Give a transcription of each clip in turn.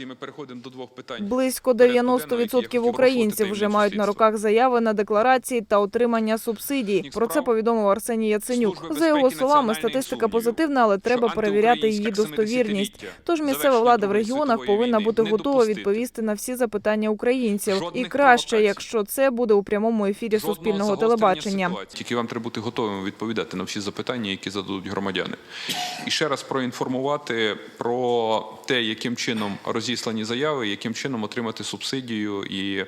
інформації ми переходимо до двох питань. Близько порядку денного, 90% українців вже мають на руках заяви на декларації та отримання субсидій. Про це повідомив Арсеній Яценюк. За його словами, статистика позитивна, але треба перевіряти її достовірність. Тож місцева влада в регіонах повинна бути готова відповісти на всі запитання українців. І краще, якщо це буде у прямому ефірі суспільного телебачення. Тільки вам треба бути готовими відповідати на всі запитання, які зададуть громадяни. І ще раз проінформувати про те, яким чином розіслані заяви, яким чином отримати субсидію, і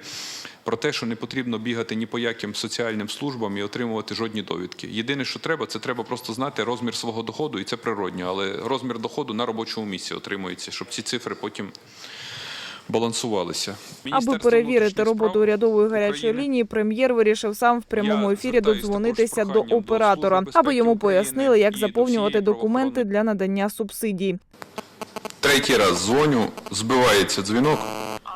про те, що не потрібно бігати ні по яким соціальним службам і отримувати жодні довідки. Єдине, що треба, це треба просто знати розмір свого доходу, і це природньо. Але розмір доходу на робочому місці отримується, щоб ці цифри потім. Балансувалися Аби перевірити роботу урядової гарячої України лінії, прем'єр вирішив сам в прямому Я ефірі додзвонитися до оператора, аби йому пояснили, як заповнювати документи для надання субсидій. Третій раз дзвоню, збивається дзвінок.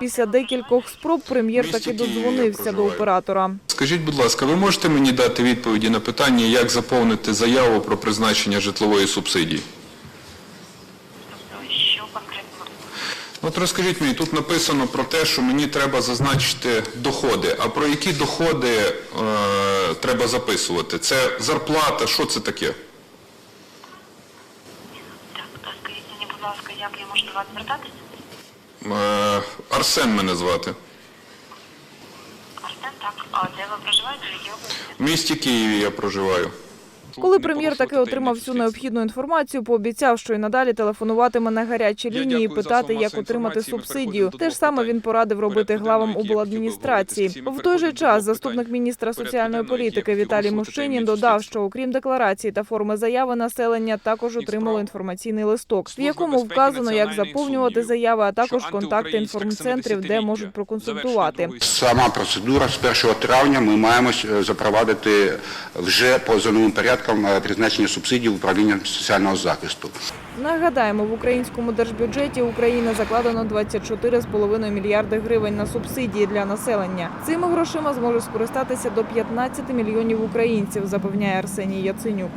Після декількох спроб прем'єр таки додзвонився до оператора. Скажіть, будь ласка, ви можете мені дати відповіді на питання, як заповнити заяву про призначення житлової субсидії? Що конкретно? От розкажіть мені, тут написано про те, що мені треба зазначити доходи. А про які доходи е, треба записувати? Це зарплата, що це таке? Так, а скажіть мені, будь ласка, як я можу до вас звертатися? Е, Арсен мене звати. Арсен, так. А де ви проживаєте? В якій області? В місті Києві я проживаю. Коли прем'єр таки отримав всю необхідну інформацію, пообіцяв, що і надалі телефонуватиме на гарячі Я лінії і дякую за питати, як отримати. Ми субсидію. до Те ж двох саме питань він порадив робити порядку главам денного, які я хотів би обладміністрації. обговорити з всіма. В той же Переходимо до час двох заступник питань міністра порядку соціальної денного, які я політики хотів Віталій оголосити Мущинін додав, що окрім декларації та форми заяви населення також отримало інформаційний листок, в якому безпеки вказано, як заповнювати сумнівів, заяви, а що також контакти антиукраїнське інформцентрів, де 70-ліття, можуть проконсультувати. Сама процедура з 1 травня ми маємо е, запровадити вже по зоновим порядкам е, призначення субсидій управлінням соціального захисту. Нагадаємо, в українському держбюджеті України закладено 24,5 мільярди гривень на субсидії для населення. Цими грошима зможе скористатися до 15 мільйонів українців, запевняє Арсеній Яценюк.